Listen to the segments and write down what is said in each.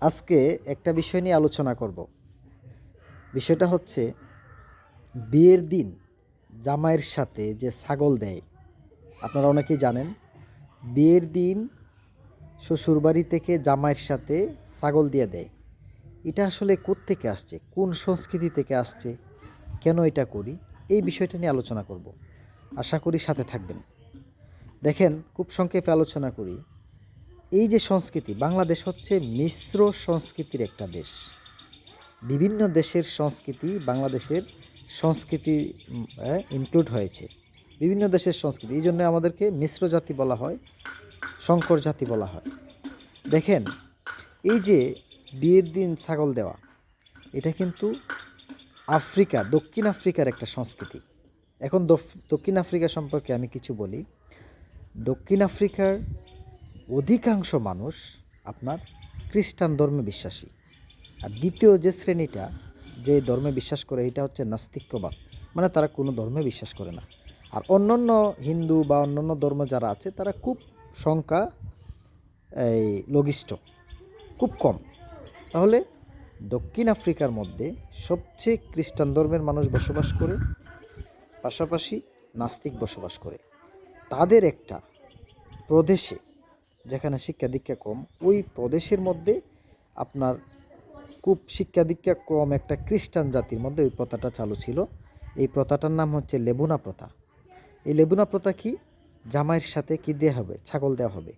আজকে একটা বিষয় নিয়ে আলোচনা করব। বিষয়টা হচ্ছে বিয়ের দিন জামাইয়ের সাথে যে ছাগল দেয়। আপনারা অনেকেই জানেন, বিয়ের দিন শ্বশুরবাড়ি থেকে জামাইয়ের সাথে ছাগল দিয়ে দেয়। এটা আসলে থেকে আসছে? কোন সংস্কৃতি থেকে আসছে? কেন এটা করি? এই বিষয়টা নিয়ে আলোচনা করব। আশা করি সাথে থাকবেন। দেখেন, খুব সংক্ষেপে আলোচনা করি। এই যে সংস্কৃতি, বাংলাদেশ হচ্ছে মিশ্র সংস্কৃতির একটা দেশ। বিভিন্ন দেশের সংস্কৃতি বাংলাদেশের সংস্কৃতি ইনক্লুড হয়েছে। বিভিন্ন দেশের সংস্কৃতি, এই জন্য আমাদেরকে মিশ্র জাতি বলা হয়, শঙ্কর জাতি বলা হয়। দেখেন, এই যে বিয়ের দিন ছাগল দেওয়া, এটা কিন্তু আফ্রিকা, দক্ষিণ আফ্রিকার একটা সংস্কৃতি। এখন দক্ষিণ আফ্রিকা সম্পর্কে আমি কিছু বলি। দক্ষিণ আফ্রিকার অধিকাংশ মানুষ আপনার খ্রিস্টান ধর্মে বিশ্বাসী। আর দ্বিতীয় যে শ্রেণীটা, যে ধর্মে বিশ্বাস করে, এটা হচ্ছে নাস্তিক্যবাদ। মানে তারা কোনো ধর্মে বিশ্বাস করে না। আর অন্যান্য হিন্দু বা অন্যান্য ধর্ম যারা আছে, তারা খুব সংখ্যা, এই, লঘিষ্ঠ, খুব কম। তাহলে দক্ষিণ আফ্রিকার মধ্যে সবচেয়ে খ্রিস্টান ধর্মের মানুষ বসবাস করে, পাশাপাশি নাস্তিক বসবাস করে। তাদের একটা প্রদেশে যেখানে শিক্ষা দীক্ষা কম, ওই প্রদেশের মধ্যে আপনার খুব শিক্ষা দীক্ষা কম একটা খ্রিস্টান জাতির মধ্যে ওই প্রথাটা চালু ছিল। এই প্রথাটার নাম হচ্ছে লেবুনা প্রথা। এই লেবুনা প্রথা কি? জামাইয়ের সাথে কি দেওয়া হবে? ছাগল দেওয়া হবে।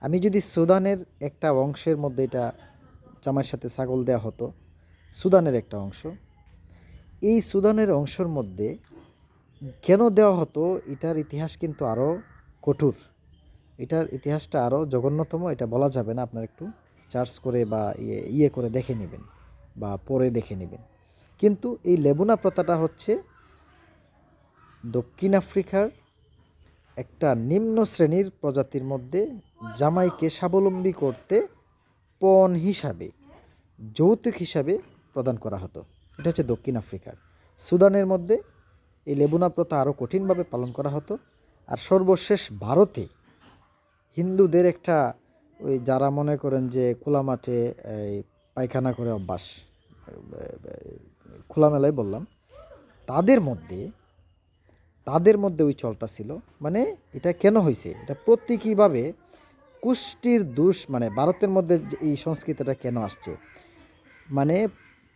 আমি যদি সুদানের একটা অংশের মধ্যে এটা জামাইয়ের সাথে ছাগল দেওয়া হতো, সুদানের একটা অংশ, এই সুদানের অংশের মধ্যে কেন দেওয়া হতো? এটার ইতিহাস কিন্তু আরও কঠোর। এটার ইতিহাসটা আরও জঘন্যতম, এটা বলা যাবে না, আপনার একটু চার্জ করে বা ইয়ে ইয়ে করে দেখে নেবেন বা পরে দেখে নেবেন। কিন্তু এই লেবুনা প্রথাটা হচ্ছে দক্ষিণ আফ্রিকার একটা নিম্ন শ্রেণির প্রজাতির মধ্যে জামাইকে স্বাবলম্বী করতে পণ হিসাবে, যৌতুক হিসাবে প্রদান করা হতো। এটা হচ্ছে দক্ষিণ আফ্রিকার। সুদানের মধ্যে এই লেবুনা প্রথা আরও কঠিনভাবে পালন করা হতো। আর সর্বশেষ ভারতে হিন্দুদের একটা ওই যারা মনে করেন যে খোলা মাঠে পায়খানা করে অভ্যাস, খোলামেলায় বললাম, তাদের মধ্যে তাদের মধ্যে ওই চলটা ছিল। মানে এটা কেন হয়েছে এটা প্রতীকীভাবে কুষ্টির দোষ মানে ভারতের মধ্যে এই সংস্কৃতিটা কেন আসছে? মানে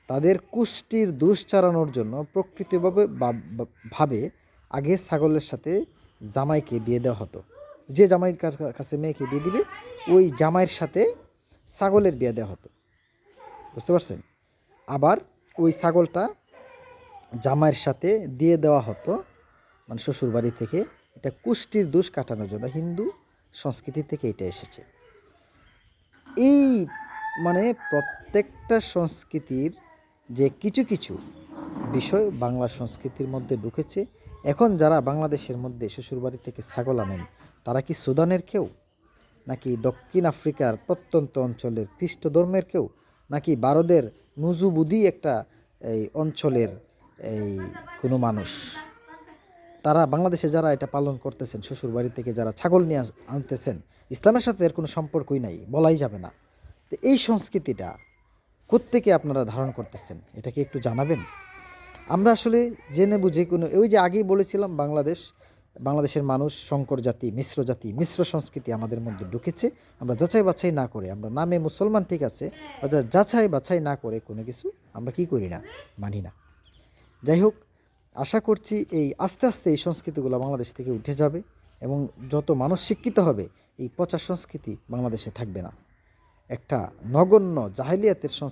তাদের কুষ্টির দোষ চালানোর জন্য প্রকৃতিভাবে ভাবে আগে ছাগলের সাথে জামাইকে বিয়ে দেওয়া হতো। যে জামাইয়ের কাছে মেয়েকে বিয়ে দিবে, ওই জামাইয়ের সাথে ছাগলের বিয়ে দেওয়া হতো। বুঝতে পারছেন? আবার ওই ছাগলটা জামাইয়ের সাথে দিয়ে দেওয়া হতো মানে শ্বশুরবাড়ি থেকে। এটা কুষ্টির দোষ কাটানোর জন্য, হিন্দু সংস্কৃতি থেকে এটা এসেছে। এই মানে প্রত্যেকটা সংস্কৃতির যে কিছু কিছু বিষয় বাংলা সংস্কৃতির মধ্যে ঢুকেছে এখন যারা বাংলাদেশের মধ্যে শ্বশুরবাড়ি থেকে ছাগল আনেন, তারা কি সুদানের কেউ? নাকি দক্ষিণ আফ্রিকার প্রত্যন্ত অঞ্চলের খ্রিস্ট ধর্মের কেউ? নাকি ভারতের নুজুবুদি একটা এই অঞ্চলের এই কোনো মানুষ? তারা বাংলাদেশে যারা এটা পালন করতেছেন শ্বশুর বাড়ি থেকে যারা ছাগল নিয়ে আনতেছেন, ইসলামের সাথে এর কোনো সম্পর্কই নাই, বলাই যাবে না। তো এই সংস্কৃতিটা কোত্থেকে আপনারা ধারণ করতেছেন? এটা কি একটু জানাবেন? আমরা আসলে জেনে বুঝে কোনো, ওই যে আগেই বলেছিলাম বাংলাদেশ, বাংলাদেশের মানুষ শঙ্কর জাতি, মিশ্র জাতি, মিশ্র সংস্কৃতি আমাদের মধ্যে ঢুকেছে। আমরা যাচাই বাছাই না করে, আমরা নামে মুসলমান ঠিক আছে, অর্থাৎ যাচাই বাছাই না করে কোনো কিছু আমরা কি করি না, মানি না। যাই হোক, আশা করছি এই আস্তে আস্তে এই সংস্কৃতিগুলো বাংলাদেশ থেকে উঠে যাবে এবং যত মানুষ শিক্ষিত হবে, এই পচা সংস্কৃতি বাংলাদেশে থাকবে না। একটা নগণ্য জাহেলিয়াতের সংস্কৃতি